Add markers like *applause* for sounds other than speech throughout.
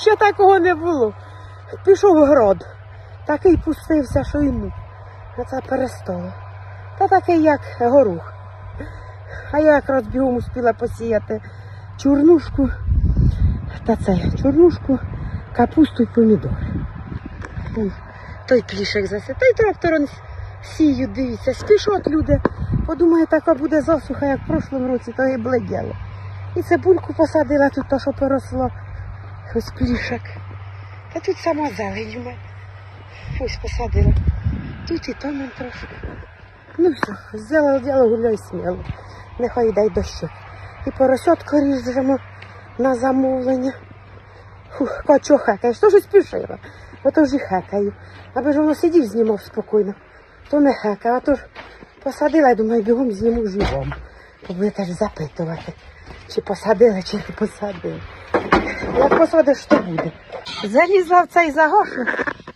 Ще такого не було. Пішов в грод. Такий пустився, що й ну. Оце перестало. Та такий, як горох. А я якраз бігом успіла посіяти чорнушку та це, чорнушку, капусту і помідори. Ой, Той плішек засе, той трактор он сію, дивіться, спішать люди. Подумаю, така буде засуха, як в прошлому році, то і бледіло. І цибульку посадила тут, то що поросло. Ось плішек. Та тут сама зелень у мене. Ось посадила. Тут і там трошки. Ну все, зробила діло, гуляй сміло. Нехай йде й дощик. І поросятку ріжемо на замовлення. Фух, качо хекаєш, то ж спішила. Ото ж і хекаю. Аби ж воно сидів, знімав спокійно. То не хекав, а то ж посадила, я думаю, бігом зніму живом. То будете ж запитувати, чи посадила, чи не посадила. Як посадиш, то буде. Залізла в цей загошу.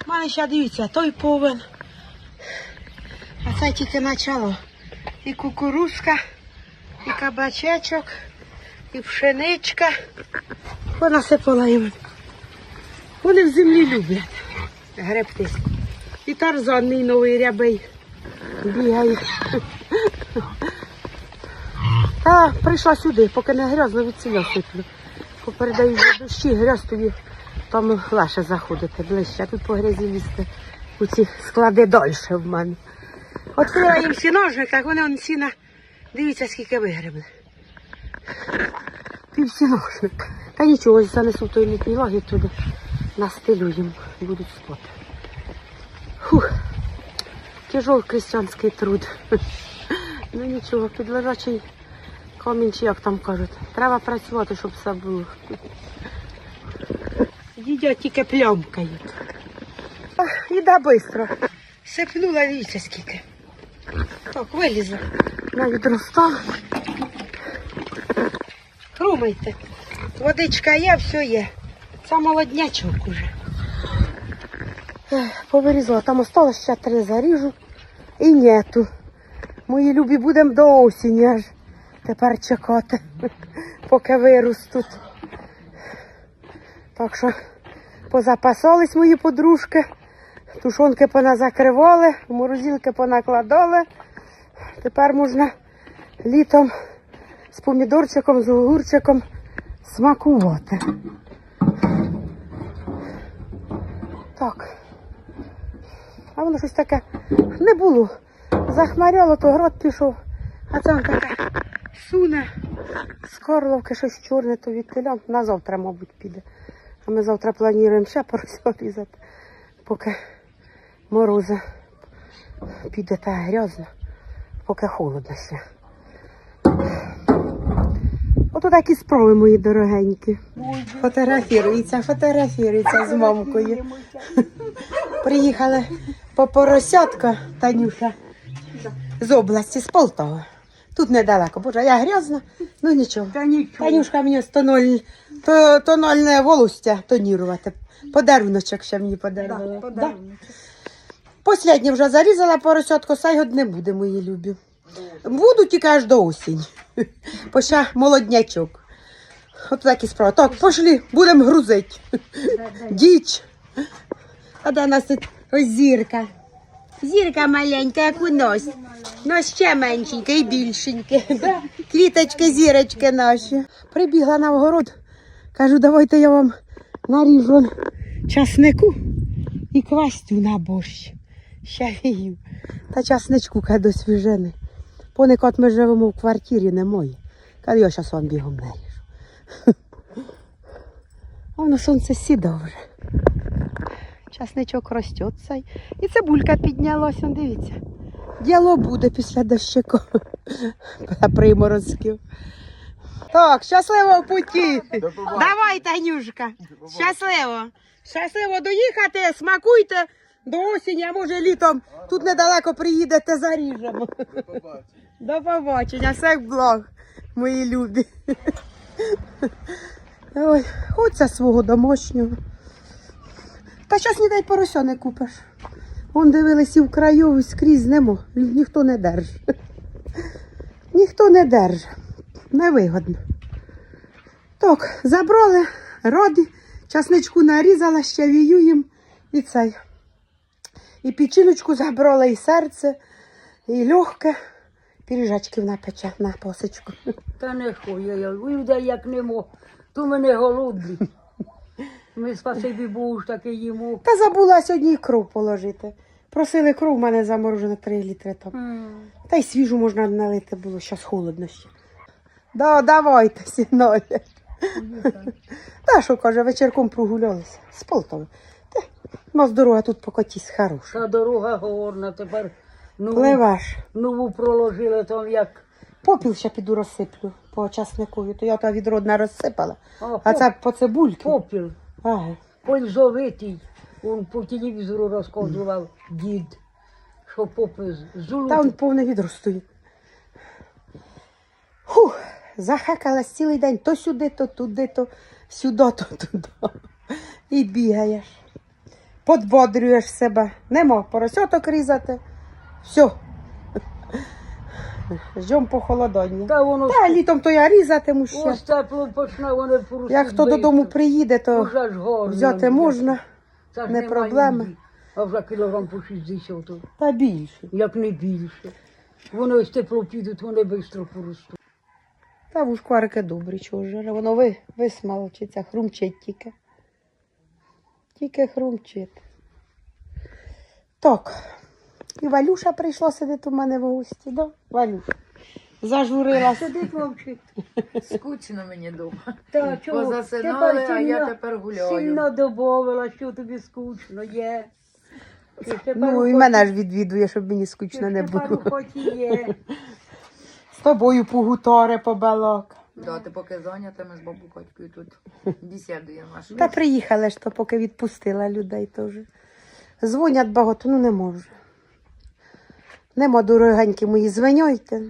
У мене ще дивіться, той повен. А це тільки начало. І кукурузка, і кабачечок, і пшеничка. Понасипала їм. Вони в землі люблять гребти. І тарзанний новий рябий бігає. Та прийшла сюди, поки не грязно від ціля сиплю. Попередаю за дощі, грязь тоді там легше заходити ближче, а тут по грязі лізти у ці склади дольше в мене. Відкрила їм сіножник, вони он сіна. Дивіться, скільки вигребли. Півсіножник. Та нічого, ось занесу той літній лагід туди. Настелю їм, будуть спати. Фух. Тяжов крестьянський труд. *laughs* Ну нічого, під чи як там кажуть. Треба працювати, щоб все було. Їдять тільки плямкають. Їда швидко. Сипнула, дивіться скільки. Так, вилізла. Навіть розстала. Хрумайте. Водичка є, все є. Це молоднячок уже. Повирізала, там осталось ще три заріжу. І нету. Мої любі будемо до осені аж тепер чекати, *laughs* поки виростуть. Так що позапасались мої подружки, тушонки поназакривали, морозилки понакладали. Тепер можна літом з помідорчиком, з огурчиком смакувати. Так. А воно щось таке не було. Захмаряло, то град пішов, а це таке суне. З Карловки щось чорне, то від теля. На завтра, мабуть, піде. А ми завтра плануємо ще порося різати, поки морози піде та грязно, поки холодно ще. Ото такі справи, мої дорогенькі. Фотографірується, фотографірується з мамкою. Приїхали по поросятка Танюша з області, з Полтави. Тут недалеко. Боже, я грязна, ну нічого. Та нічого. Танюшка мені стоноль, то, тонольне волосся тонірувати. Подаруночок ще мені подарувала. Да, подарунок. Последнє вже зарізала поросятку, сай год не буде, мої любі. Буду тільки аж до осінь. Бо ще молоднячок. От такі справи. Так, пошли, будемо грузити. Діч. А де нас тут ось зірка. Маленька, як у нос. Нос ще меншенький і більшенький. Квіточки, зірочки наші. Прибігла на вгород. Кажу, давайте я вам наріжу часнику і квастю на борщ. Ще вію. Та часничку каже до свіжини. Понекот ми живемо в квартирі, не моє. Каже, я зараз вам бігом наріжу. *laughs* Воно сонце сідає вже. Часничок росте цей. І цибулька піднялась, он дивіться. Діло буде після дощику. *laughs* Приморозків. Так, щасливо в путі. Давай, Танюшка. Щасливо. Щасливо доїхати, смакуйте до осені, а може літом тут недалеко приїдете, заріжемо. До побачення, всіх благ, мої любі. Ой, хочеться свого домашнього. Та зараз ніде порося не купиш. Вон дивились і в краю і скрізь нема. Ніхто не держить. *laughs* Ніхто не держить. Невигодно. Так, забрали, раді. Часничку нарізала, ще віюєм і цей. І печіночку забрала, і серце, і легке. Піріжачків напече на посичку. *laughs* Та не хуя, я людей як немо, то мене голодні. Ми спасибі Богу ж таки їмо. Та забула сьогодні і кров положити. Просили кров, у мене заморожено 3 літри там. М. Та й свіжу можна налити було, зараз холодно ще. Да, давайте, сіноля. Та що каже, вечірком прогулялися з Полтави. Та, у нас дорога тут по котісь хороша. Та дорога горна, тепер нову, Пливеш. нову проложили там як. Попіл ще піду розсиплю по часникові, то я та відродна розсипала. А, А це по цибульки. попіл, Ага. пользовитий. Он по телевізору розказував дід, що попи з. Та он повне відро стоїть. Фух, захекалась цілий день то сюди, то туди, то сюди, то туди. І бігаєш. Подбодрюєш себе. Нема поросяток різати. Все. Ждем похолодання. Та воно Та літом то я різатиму ще. ось тепло почне, вони порушують. Як хто додому приїде, то ж взяти можна, Це ж не немає проблема. їжі. А вже кілограм по 60, то та більше. як не більше. Вони ось тепло підуть, вони швидко поростуть. Та вушкварики добрі, чого ж. Воно ви, висмалчиться, хрумчить тільки. Тільки хрумчить. Так. І Валюша прийшла сидіти у мене в гості, да? Валюша. Зажурилась. Сидить мовчить. Скучно мені дома. Та чого? Позасинали, а я тепер гуляю. Сильно добавила, що тобі скучно є. Ну, і мене ж відвідує, щоб мені скучно не тепер було. у хаті є. З тобою погутори побалок. Да, ти поки зайнята, ми з бабукою тут бесідуємо. Та приїхали ж, то поки відпустила людей теж. Дзвонять багато, ну не можу. Нема дорогенькі мої, дзвонюйте.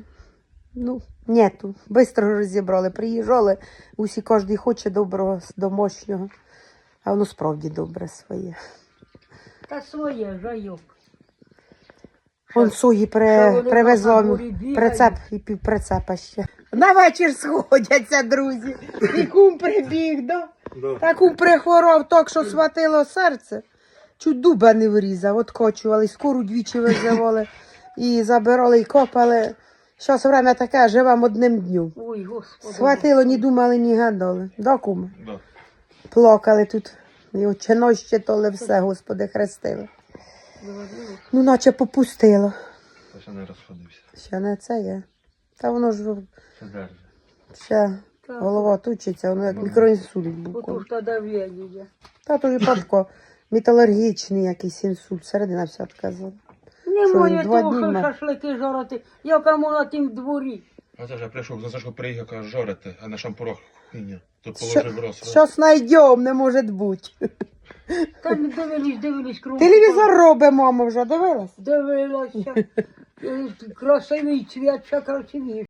Ну, нету. Бистро розібрали, приїжджали. Усі кожен хоче доброго, домашнього. А воно справді добре своє. Та своє, жайок. Он що при, привезла прицеп і півприцепа ще. На вечір сходяться, друзі. І кум прибіг, да? Та кум прихворов так, що схватило серце. Чуть дуба не врізав, откочували, скору двічі визивали і забирали, і копали. Щось время таке, живемо одним днем. Ой, господи. Схватило, ні думали, ні гадали. Да, куме? Да. Плакали тут. І очино ще толи все, Господи, хрестили. Ну, наче попустило. Та ще не розходився. Ще не це є. Та воно ж Ще держи. ще Так. голова тучиться, воно як мікроінсульт був. Отож та давлення. Та то випадко металургічний якийсь інсульт, середина вся відказала. Що, Немає два того, дні що шашлики жарити. Я кому на тім дворі. А це ж я прийшов, за Сашко приїхав, каже, жорити, а на шампурах хуйня. Тут Що, положив роз. щось знайдем, не може бути. Та не дивились, дивились кругом. Телевізор робить, мама вже дивилась? Дивилася. Е, *laughs* Красивий цвіт, ще красивіший.